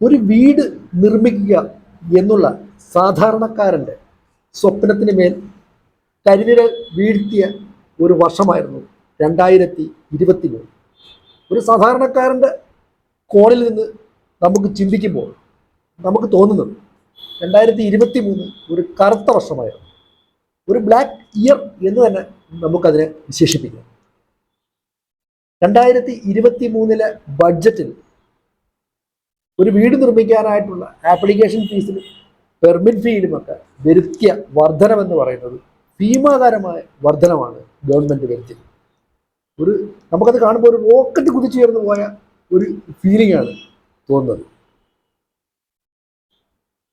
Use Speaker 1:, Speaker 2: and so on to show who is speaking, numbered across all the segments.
Speaker 1: ഒരു വീട് നിർമ്മിക്കുക എന്നുള്ള സാധാരണക്കാരന്റെ സ്വപ്നത്തിന് മേൽ കരിനിഴൽ വീഴ്ത്തിയ ഒരു വർഷമായിരുന്നു രണ്ടായിരത്തി ഇരുപത്തി മൂന്ന് ഒരു സാധാരണക്കാരന്റെ കോണിൽ നിന്ന് നമുക്ക് ചിന്തിക്കുമ്പോൾ നമുക്ക് തോന്നുന്നത് രണ്ടായിരത്തി ഇരുപത്തി മൂന്ന് ഒരു കറുത്ത വർഷമായിരുന്നു. ഒരു ബ്ലാക്ക് ഇയർ എന്ന് തന്നെ നമുക്കതിനെ വിശേഷിപ്പിക്കാം. രണ്ടായിരത്തി ഇരുപത്തി മൂന്നിലെ ബഡ്ജറ്റിൽ ഒരു വീട് നിർമ്മിക്കാനായിട്ടുള്ള ആപ്ലിക്കേഷൻ ഫീസിൽ പെർമിറ്റ് ഫീയിലുമൊക്കെ വരുത്തിയ വർധനമെന്ന് പറയുന്നത് ഭീമാകാരമായ വർധനമാണ് ഗവൺമെന്റ് വരുത്തിയത്. ഒരു നമുക്കത് കാണുമ്പോൾ ഒരു റോക്കറ്റ് കുതിച്ചുയർന്നു പോയ ഒരു ഫീലിംഗ് ആണ് തോന്നുന്നത്.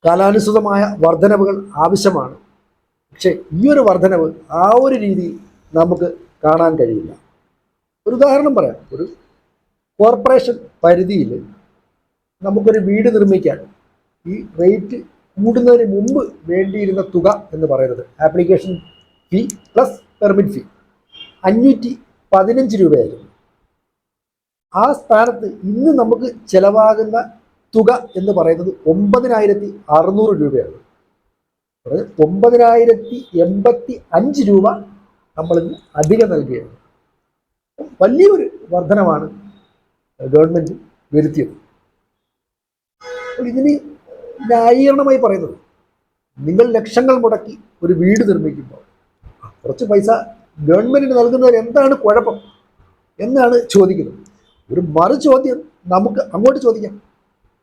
Speaker 1: കാലാനുസൃതമായ വർധനവുകൾ ആവശ്യമാണ്. പക്ഷേ ഈ ഒരു വർധനവ് ആ ഒരു രീതി നമുക്ക് കാണാൻ കഴിയില്ല. ഒരു ഉദാഹരണം പറയാം. ഒരു കോർപ്പറേഷൻ പരിധിയിൽ നമുക്കൊരു വീട് നിർമ്മിക്കാൻ ഈ റേറ്റ് കൂടുന്നതിന് മുമ്പ് വേണ്ടിയിരുന്ന തുക എന്ന് പറയുന്നത് application fee plus permit fee അഞ്ഞൂറ്റി പതിനഞ്ച് രൂപയായിരുന്നു. ആ സ്ഥാനത്ത് ഇന്ന് നമുക്ക് ചിലവാകുന്ന തുക എന്ന് പറയുന്നത് ഒമ്പതിനായിരത്തി അറുന്നൂറ് രൂപയാണ്. ഒമ്പതിനായിരത്തി എൺപത്തി അഞ്ച് രൂപ നമ്മളിന്ന് അധികം നൽകുകയാണ്. വലിയൊരു വർധനമാണ് ഗവൺമെന്റ് വരുത്തിയത്. ഇതിന് ന്യായീകരണമായി പറയുന്നത് നിങ്ങൾ ലക്ഷങ്ങൾ മുടക്കി ഒരു വീട് നിർമ്മിക്കുമ്പോൾ കുറച്ച് പൈസ ഗവൺമെന്റിന് നൽകുന്നതിൽ എന്താണ് കുഴപ്പം എന്നാണ് ചോദിക്കുന്നത്. ഒരു മറു ചോദ്യം നമുക്ക് അങ്ങോട്ട് ചോദിക്കാം.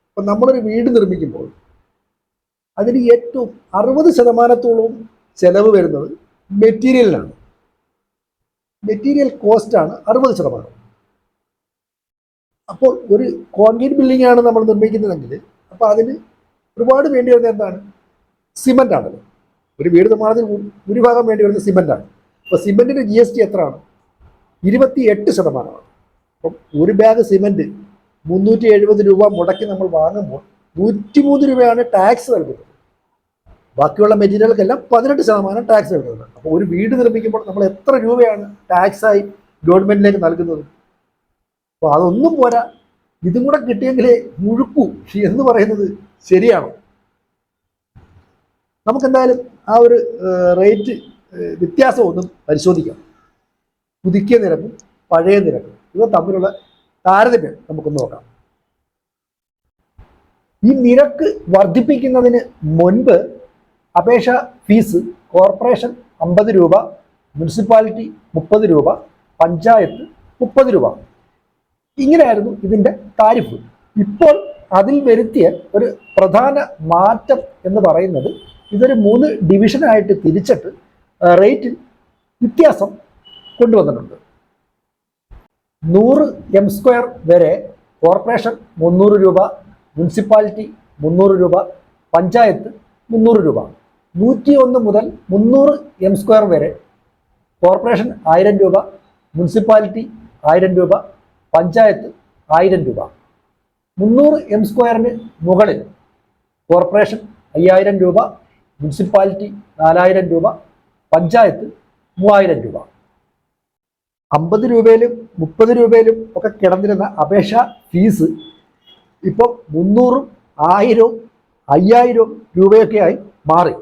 Speaker 1: ഇപ്പം നമ്മളൊരു വീട് നിർമ്മിക്കുമ്പോൾ അതിന് ഏറ്റവും അറുപത് ശതമാനത്തോളവും ചെലവ് വരുന്നത് മെറ്റീരിയലിനാണ്. മെറ്റീരിയൽ കോസ്റ്റ് ആണ് അറുപത് ശതമാനം. അപ്പോൾ ഒരു കോൺക്രീറ്റ് ബിൽഡിംഗ് ആണ് നമ്മൾ നിർമ്മിക്കുന്നതെങ്കിൽ അപ്പോൾ അതിന് ഒരുപാട് വേണ്ടി വരുന്നത് എന്താണ്? സിമന്റ് ആണല്ലോ ഒരു വീട് നിർമ്മാണത്തിന് ഭൂരിഭാഗം വേണ്ടി വരുന്നത് സിമന്റാണ് അപ്പോൾ സിമന്റിന്റെ ജി എസ് ടി എത്രയാണ്? ഇരുപത്തി എട്ട് ശതമാനമാണ്. അപ്പം ഒരു ബാഗ് സിമന്റ് മുന്നൂറ്റി എഴുപത് രൂപ മുടക്കി നമ്മൾ വാങ്ങുമ്പോൾ നൂറ്റിമൂന്ന് രൂപയാണ് ടാക്സ് നൽകുന്നത്. ബാക്കിയുള്ള മെറ്റീരിയലുകൾക്കെല്ലാം പതിനെട്ട് ശതമാനം ടാക്സ് നൽകുന്നത്. അപ്പോൾ ഒരു വീട് നിർമ്മിക്കുമ്പോൾ നമ്മൾ എത്ര രൂപയാണ് ടാക്സായി ഗവൺമെന്റിലേക്ക് നൽകുന്നത്? അപ്പോൾ അതൊന്നും പോരാ. ഇതും കൂടെ കിട്ടിയെങ്കിലേ മുഴുക്കൂ. എന്ന് പറയുന്നത് ശരിയാണോ? നമുക്കെന്തായാലും ആ ഒരു റേറ്റ് വ്യത്യാസം ഒന്നും പരിശോധിക്കാം. പുതുക്കിയ നിരക്കും പഴയ നിരക്കും. ഇവ തമ്മിലുള്ള താരതമ്യം നമുക്കൊന്ന് നോക്കാം. ഈ നിരക്ക് വർദ്ധിപ്പിക്കുന്നതിന് മുൻപ് അപേക്ഷ ഫീസ് കോർപ്പറേഷൻ അമ്പത് രൂപ മുനിസിപ്പാലിറ്റി മുപ്പത് രൂപ പഞ്ചായത്ത് മുപ്പത് രൂപ. ഇങ്ങനെയായിരുന്നു ഇതിന്റെ താരിഫ്. ഇപ്പോൾ അതിൽ വരുത്തിയ ഒരു പ്രധാന മാറ്റം എന്ന് പറയുന്നത് ഇതൊരു മൂന്ന് ഡിവിഷനായിട്ട് തിരിച്ചിട്ട് റേറ്റിൽ വ്യത്യാസം കൊണ്ടുവന്നിട്ടുണ്ട്. നൂറ് എം സ്ക്വയർ വരെ കോർപ്പറേഷൻ മുന്നൂറ് രൂപ മുനിസിപ്പാലിറ്റി മുന്നൂറ് രൂപ പഞ്ചായത്ത് മുന്നൂറ് രൂപ. നൂറ്റി ഒന്ന് മുതൽ മുന്നൂറ് എം സ്ക്വയർ വരെ കോർപ്പറേഷൻ ആയിരം രൂപ മുനിസിപ്പാലിറ്റി ആയിരം രൂപ പഞ്ചായത്ത് ആയിരം രൂപ. മുന്നൂറ് എം സ്ക്വയറിന് മുകളിൽ കോർപ്പറേഷൻ അയ്യായിരം രൂപ മുനിസിപ്പാലിറ്റി നാലായിരം രൂപ പഞ്ചായത്ത് മൂവായിരം രൂപ. അമ്പത് രൂപയിലും മുപ്പത് രൂപയിലും ഒക്കെ കിടന്നിരുന്ന അപേക്ഷ ഫീസ് ഇപ്പം മുന്നൂറും ആയിരവും അയ്യായിരവും രൂപയൊക്കെയായി മാറി.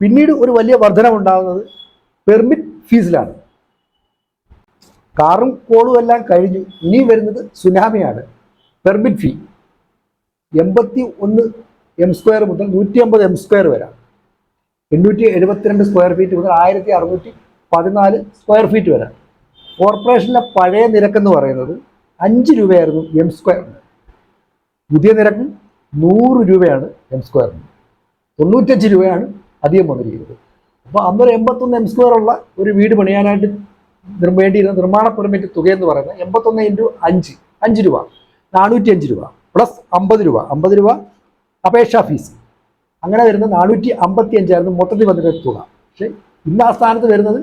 Speaker 1: പിന്നീട് ഒരു വലിയ വർധനമുണ്ടാകുന്നത് പെർമിറ്റ് ഫീസിലാണ് കാറും കോളും എല്ലാം കഴിഞ്ഞു. ഇനി വരുന്നത് സുനാമിയാണ് പെർമിറ്റ് ഫീ എൺപത്തി ഒന്ന് എം സ്ക്വയർ മുതൽ നൂറ്റി അമ്പത് എം സ്ക്വയർ വരെ. എണ്ണൂറ്റി എഴുപത്തിരണ്ട് സ്ക്വയർ ഫീറ്റ് മുതൽ ആയിരത്തി അറുന്നൂറ്റി പതിനാല് സ്ക്വയർ ഫീറ്റ് വരെ കോർപ്പറേഷനിലെ പഴയ നിരക്കെന്ന് പറയുന്നത് അഞ്ച് രൂപയായിരുന്നു എം സ്ക്വയറിന് പുതിയ നിരക്ക് നൂറ് രൂപയാണ് എം സ്ക്വയറിന് തൊണ്ണൂറ്റഞ്ച് രൂപയാണ് അധികം വന്നിരിക്കുന്നത്. അപ്പോൾ അന്നൊരു എൺപത്തൊന്ന് എം സ്ക്വയർ ഉള്ള ഒരു വീട് പണിയാനായിട്ട് വേണ്ടിയിരുന്ന നിർമ്മാണ പെർമിറ്റ് തുകയെന്ന് പറയുന്നത് എൺപത്തൊന്ന് ഇന്റു അഞ്ച് അഞ്ച് രൂപ. നാനൂറ്റി അഞ്ച് രൂപ. പ്ലസ് അമ്പത് രൂപ. അമ്പത് രൂപ അപേക്ഷാ ഫീസ് അങ്ങനെ വരുന്നത് നാനൂറ്റി അമ്പത്തി അഞ്ചായിരുന്നു മൊത്തത്തിൽ വന്നിട്ട് തുക. പക്ഷേ ഇന്ന് ആ സ്ഥാനത്ത് വരുന്നത്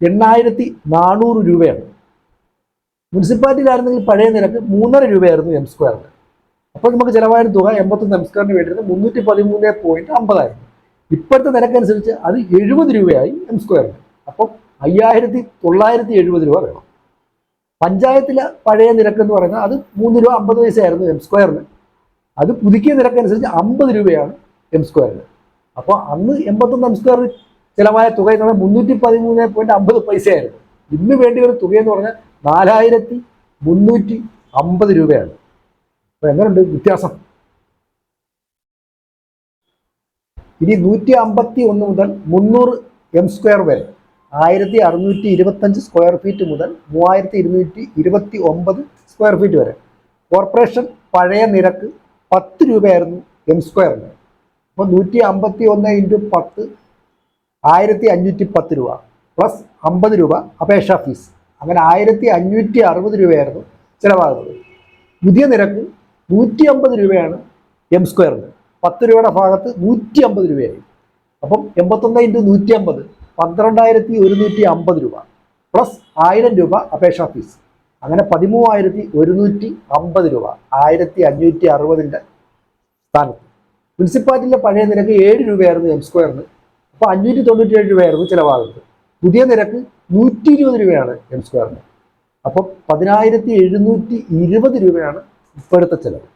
Speaker 1: എണ്ണായിരത്തി നാനൂറ് രൂപയാണ്. മുനിസിപ്പാലിറ്റിയിലായിരുന്നെങ്കിൽ പഴയ നിരക്ക് മൂന്നര രൂപയായിരുന്നു എം സ്ക്വയറിന് അപ്പോൾ നമുക്ക് ചിലവായ തുക എൺപത്തൊന്ന് എം സ്ക്വയറിന് വേണ്ടിയിരുന്നത് മുന്നൂറ്റി പതിമൂന്ന് പോയിന്റ് അമ്പതായിരുന്നു. ഇപ്പോഴത്തെ നിരക്കനുസരിച്ച് അത് എഴുപത് രൂപയായി എം സ്ക്വയറിന് അപ്പം അയ്യായിരത്തി തൊള്ളായിരത്തി എഴുപത് രൂപ വേണം. പഞ്ചായത്തിലെ പഴയ നിരക്ക് എന്ന് പറയുന്നത് അത് മൂന്ന് രൂപ അമ്പത് പൈസയായിരുന്നു എം സ്ക്വയറിന് അത് പുതുക്കിയ നിരക്കനുസരിച്ച് അമ്പത് രൂപയാണ് എം സ്ക്വയറിന് അപ്പോൾ അന്ന് എൺപത്തൊന്ന് എം സ്ക്വയർ ചിലവായ തുക എന്ന് പറഞ്ഞാൽ മുന്നൂറ്റി പതിമൂന്ന് പോയിന്റ് അമ്പത് പൈസയായിരുന്നു. ഇന്ന് വേണ്ടി ഒരു തുക എന്ന് പറഞ്ഞാൽ നാലായിരത്തി മുന്നൂറ്റി അമ്പത് രൂപയാണ്. അപ്പോൾ എങ്ങനെയുണ്ട് വ്യത്യാസം? ഇനി നൂറ്റി അമ്പത്തി ഒന്ന് മുതൽ മുന്നൂറ് എം സ്ക്വയർ വരെ. ആയിരത്തി അറുന്നൂറ്റി ഇരുപത്തഞ്ച് സ്ക്വയർ ഫീറ്റ് മുതൽ മൂവായിരത്തി ഇരുന്നൂറ്റി ഇരുപത്തി ഒമ്പത് സ്ക്വയർ ഫീറ്റ് വരെ. കോർപ്പറേഷൻ പഴയ നിരക്ക് പത്ത് രൂപയായിരുന്നു എം സ്ക്വയറിന് അപ്പോൾ നൂറ്റി അമ്പത്തി ഒന്ന് ഇന്റു പത്ത് ആയിരത്തി അഞ്ഞൂറ്റി പത്ത് രൂപ പ്ലസ് അമ്പത് രൂപ അപേക്ഷാ ഫീസ് അങ്ങനെ ആയിരത്തി അഞ്ഞൂറ്റി അറുപത് രൂപയായിരുന്നു ചിലവാകുന്നത്. പുതിയ നിരക്ക് നൂറ്റി അമ്പത് രൂപയാണ് എം സ്ക്വയറിന് പത്ത് രൂപയുടെ ഭാഗത്ത് നൂറ്റി അമ്പത് രൂപയായി. അപ്പം എൺപത്തൊന്ന് ഇന്റു നൂറ്റി അമ്പത് പന്ത്രണ്ടായിരത്തി ഒരുന്നൂറ്റി അമ്പത് രൂപ പ്ലസ് ആയിരം രൂപ അപേക്ഷാ ഫീസ് അങ്ങനെ പതിമൂവായിരത്തി ഒരുന്നൂറ്റി അമ്പത് രൂപ ആയിരത്തി അഞ്ഞൂറ്റി അറുപതിന്റെ സ്ഥാനത്ത്. മുനിസിപ്പാലിറ്റിയിലെ പഴയ നിരക്ക് ഏഴ് രൂപയായിരുന്നു എം സ്ക്വയറിന് അപ്പോൾ അഞ്ഞൂറ്റി തൊണ്ണൂറ്റി ഏഴ് രൂപയായിരുന്നു ചിലവാകുന്നത്. പുതിയ നിരക്ക് നൂറ്റി ഇരുപത് രൂപയാണ് എം സ്ക്വയറിന് അപ്പോൾ പതിനായിരത്തി എഴുന്നൂറ്റി ഇരുപത് രൂപയാണ് ഇപ്പോഴത്തെ ചിലവ്.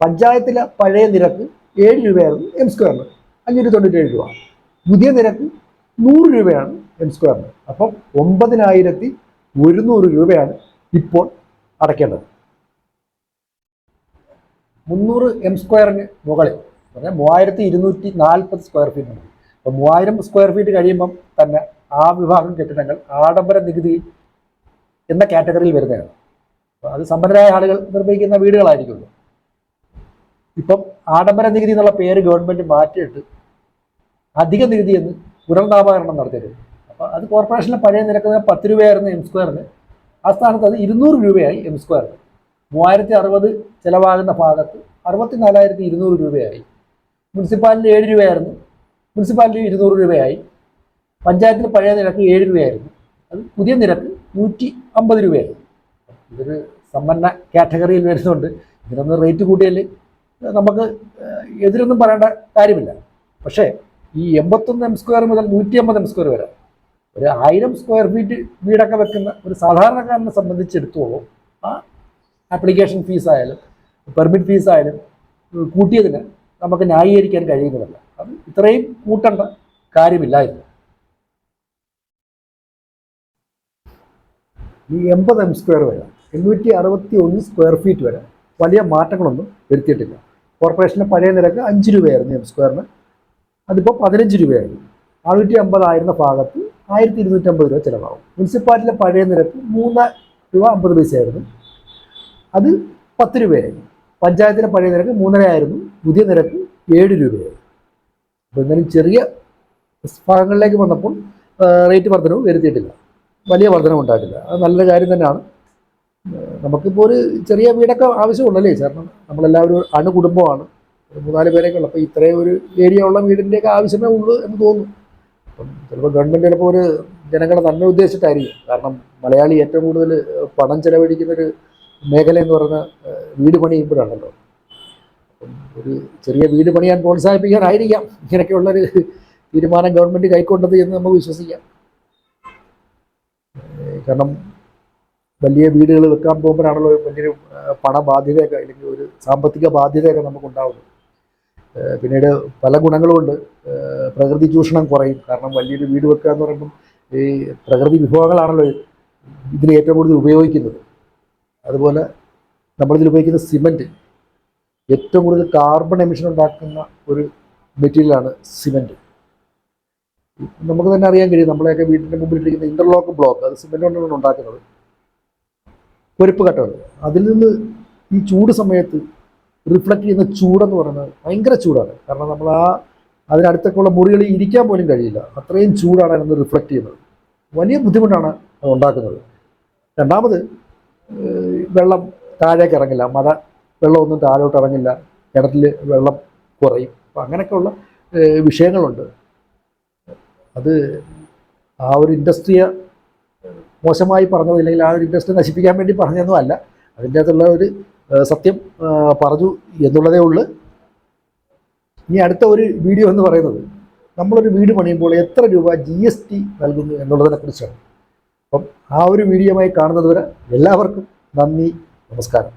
Speaker 1: പഞ്ചായത്തിലെ പഴയ നിരക്ക് ഏഴ് രൂപയായിരുന്നു എം സ്ക്വയറിന് അഞ്ഞൂറ്റി തൊണ്ണൂറ്റി ഏഴ് രൂപ. പുതിയ നിരക്ക് നൂറ് രൂപയാണ് എം സ്ക്വയറിന് അപ്പം ഒമ്പതിനായിരത്തി ഒരുന്നൂറ് രൂപയാണ് ഇപ്പോൾ അടയ്ക്കേണ്ടത്. മുന്നൂറ് എം സ്ക്വയറിന് മുകളിൽ പറഞ്ഞാൽ മൂവായിരത്തി ഇരുന്നൂറ്റി നാൽപ്പത് സ്ക്വയർ ഫീറ്റ് ഉണ്ട്. അപ്പം മൂവായിരം സ്ക്വയർ ഫീറ്റ് കഴിയുമ്പം തന്നെ ആ വിഭാഗം കെട്ടിടങ്ങൾ ആഡംബര നികുതി എന്ന കാറ്റഗറിയിൽ വരുന്നതാണ്. അത് സമ്പന്നരായ ആളുകൾ നിർമ്മിക്കുന്ന വീടുകളായിരിക്കുമല്ലോ. ഇപ്പം ആഡംബര നികുതി എന്നുള്ള പേര് ഗവൺമെന്റ് മാറ്റിയിട്ട് അധിക നികുതി എന്ന് പുനർനാമകരണം നടത്തിയത്. അപ്പോൾ അത് കോർപ്പറേഷനിലെ പഴയ നിരക്ക് പത്ത് രൂപയായിരുന്നു എം സ്ക്വയറിന് ആ സ്ഥാനത്ത് അത് ഇരുന്നൂറ് രൂപയായി എം സ്ക്വയറിന് മൂവായിരത്തി അറുപത് ചിലവാകുന്ന ഭാഗത്ത് അറുപത്തി നാലായിരത്തി ഇരുന്നൂറ് രൂപയായി. മുനിസിപ്പാലിറ്റി ഏഴ് രൂപയായിരുന്നു. മുനിസിപ്പാലിറ്റി ഇരുന്നൂറ് രൂപയായി. പഞ്ചായത്തിൽ പഴയ നിരക്ക് ഏഴ് രൂപയായിരുന്നു. അത് പുതിയ നിരക്ക് നൂറ്റി അമ്പത് രൂപയായിരുന്നു ഇതൊരു സമ്പന്ന കാറ്റഗറിയിൽ വരുന്നുണ്ട്. ഇതിനൊന്ന് റേറ്റ് കൂട്ടിയാൽ നമുക്ക് എതിരൊന്നും പറയേണ്ട കാര്യമില്ല. പക്ഷേ ഈ എൺപത്തൊന്ന് എം സ്ക്വയർ മുതൽ നൂറ്റി അമ്പത് എം സ്ക്വയർ വരെ. ഒരു ആയിരം സ്ക്വയർ ഫീറ്റ് വീടൊക്കെ വെക്കുന്ന ഒരു സാധാരണക്കാരനെ സംബന്ധിച്ചെടുത്തോളൂ ആ ആപ്ലിക്കേഷൻ ഫീസ് ആയാലും പെർമിറ്റ് ഫീസ് ആയാലും കൂട്ടിയതിന് നമുക്ക് ന്യായീകരിക്കാൻ കഴിയുന്നതല്ല. അത് ഇത്രയും കൂട്ടേണ്ട കാര്യമില്ലായിരുന്നു. ഈ എൺപത് എം സ്ക്വയർ വരെ എണ്ണൂറ്റി അറുപത്തി ഒന്ന് സ്ക്വയർ ഫീറ്റ് വരെ വലിയ മാറ്റങ്ങളൊന്നും വരുത്തിയിട്ടില്ല. കോർപ്പറേഷന്റെ പഴയ നിരക്ക് അഞ്ച് രൂപയായിരുന്നു എം സ്ക്വയറിന് അതിപ്പോൾ പതിനഞ്ച് രൂപയായിരുന്നു നാനൂറ്റി അമ്പതായിരുന്ന ഭാഗത്ത് ആയിരത്തി ഇരുന്നൂറ്റമ്പത് രൂപ ചിലവാകും. മുനിസിപ്പാലിറ്റിയിലെ പഴയ നിരക്ക് മൂന്ന് രൂപ അമ്പത് പൈസയായിരുന്നു. അത് പത്ത് രൂപയായി. പഞ്ചായത്തിലെ പഴയ നിരക്ക് മൂന്നര ആയിരുന്നു. പുതിയ നിരക്ക് ഏഴ് രൂപയായി. അപ്പോൾ എന്നാലും ചെറിയ ഭാഗങ്ങളിലേക്ക് വന്നപ്പോൾ റേറ്റ് വർധനവ് വരുത്തിയിട്ടില്ല. വലിയ വർധനവ് ഉണ്ടായിട്ടില്ല. അത് നല്ലൊരു കാര്യം തന്നെയാണ്. നമുക്കിപ്പോൾ ഒരു ചെറിയ വീടൊക്കെ ആവശ്യമുള്ളല്ലേ കാരണം നമ്മളെല്ലാവരും അണുകുടുംബമാണ്. ഒരു മൂന്നാൽ പേരൊക്കെ ഉള്ളു അപ്പോൾ ഇത്രയും ഒരു ഏരിയ ഉള്ള വീടിന്റെയൊക്കെ ആവശ്യമേ ഉള്ളൂ എന്ന് തോന്നുന്നു. അപ്പം ചിലപ്പോൾ ഗവൺമെന്റ് ചിലപ്പോൾ ഒരു ജനങ്ങളെ നന്മ ഉദ്ദേശിച്ചിട്ടായിരിക്കും. കാരണം മലയാളി ഏറ്റവും കൂടുതൽ പണം ചെലവഴിക്കുന്നൊരു മേഖല എന്ന് പറയുന്ന വീട് പണിയുമ്പോഴാണല്ലോ. ഒരു ചെറിയ വീട് പണിയാൻ പ്രോത്സാഹിപ്പിക്കാനായിരിക്കാം. ഇങ്ങനെയൊക്കെയുള്ളൊരു തീരുമാനം ഗവൺമെന്റ് കൈക്കൊണ്ടത് എന്ന് നമുക്ക് വിശ്വസിക്കാം. കാരണം വലിയ വീടുകൾ വെക്കാൻ പോകുമ്പോഴാണല്ലോ വലിയൊരു പണബാധ്യതയൊക്കെ അല്ലെങ്കിൽ ഒരു സാമ്പത്തിക ബാധ്യതയൊക്കെ നമുക്ക് ഉണ്ടാവുന്നത് ഏഹ് പിന്നീട് പല ഗുണങ്ങളുമുണ്ട് പ്രകൃതി ചൂഷണം കുറയും. കാരണം വലിയൊരു വീട് വെക്കുക എന്ന് പറയുമ്പം ഈ പ്രകൃതി വിഭവങ്ങളാണല്ലോ ഇതിന് ഏറ്റവും കൂടുതൽ ഉപയോഗിക്കുന്നത്. അതുപോലെ നമ്മളിതിൽ ഉപയോഗിക്കുന്ന സിമന്റ്. ഏറ്റവും കൂടുതൽ കാർബൺ എമിഷൻ ഉണ്ടാക്കുന്ന ഒരു മെറ്റീരിയലാണ് സിമന്റ്. നമുക്ക് തന്നെ അറിയാൻ കഴിയും. നമ്മളെയൊക്കെ വീട്ടിന്റെ മുമ്പിൽ ഇട്ടിരിക്കുന്ന ഇന്റർലോക്ക് ബ്ലോക്ക് അത് സിമന്റ് കൊണ്ടാണ് ഉണ്ടാക്കുന്നത്. പൊരുപ്പ് കട്ടകൾ അതിൽ നിന്ന് ഈ ചൂട് സമയത്ത് റിഫ്ലക്റ്റ് ചെയ്യുന്ന ചൂടെന്ന് പറയുന്നത് ഭയങ്കര ചൂടാണ്. കാരണം നമ്മൾ ആ അതിനടുത്തൊക്കെയുള്ള മുറികളിൽ ഇരിക്കാൻ പോലും കഴിയില്ല. അത്രയും ചൂടാണ് അതിനൊന്ന് റിഫ്ലക്ട് ചെയ്യുന്നത്. വലിയ ബുദ്ധിമുട്ടാണ് അത് ഉണ്ടാക്കുന്നത്. രണ്ടാമത് വെള്ളം താഴേക്ക് ഇറങ്ങില്ല. മഴ വെള്ളമൊന്നും താഴോട്ട് ഇറങ്ങില്ല. കിണറ്റിൽ വെള്ളം കുറയും. അപ്പം അങ്ങനെയൊക്കെയുള്ള വിഷയങ്ങളുണ്ട്. അത് ആ ഒരു ഇൻഡസ്ട്രിയെ മോശമായി പറഞ്ഞതോ അല്ലെങ്കിൽ ആ ഒരു ഇൻഡസ്ട്രി നശിപ്പിക്കാൻ വേണ്ടി പറഞ്ഞതൊന്നും അല്ല. അതിന്റെ അകത്തുള്ള ഒരു സത്യം പറഞ്ഞു എന്നുള്ളതേ ഉള്ളൂ. ഇനി അടുത്ത ഒരു വീഡിയോ എന്ന് പറയുന്നത് നമ്മളൊരു വീട് പണിയുമ്പോൾ എത്ര രൂപ ജി എസ് ടി നൽകുന്നു എന്നുള്ളതിനെ കുറിച്ചാണ്. അപ്പം ആ ഒരു വീഡിയോയുമായി കാണുന്നത് വരെ എല്ലാവർക്കും നന്ദി നമസ്കാരം.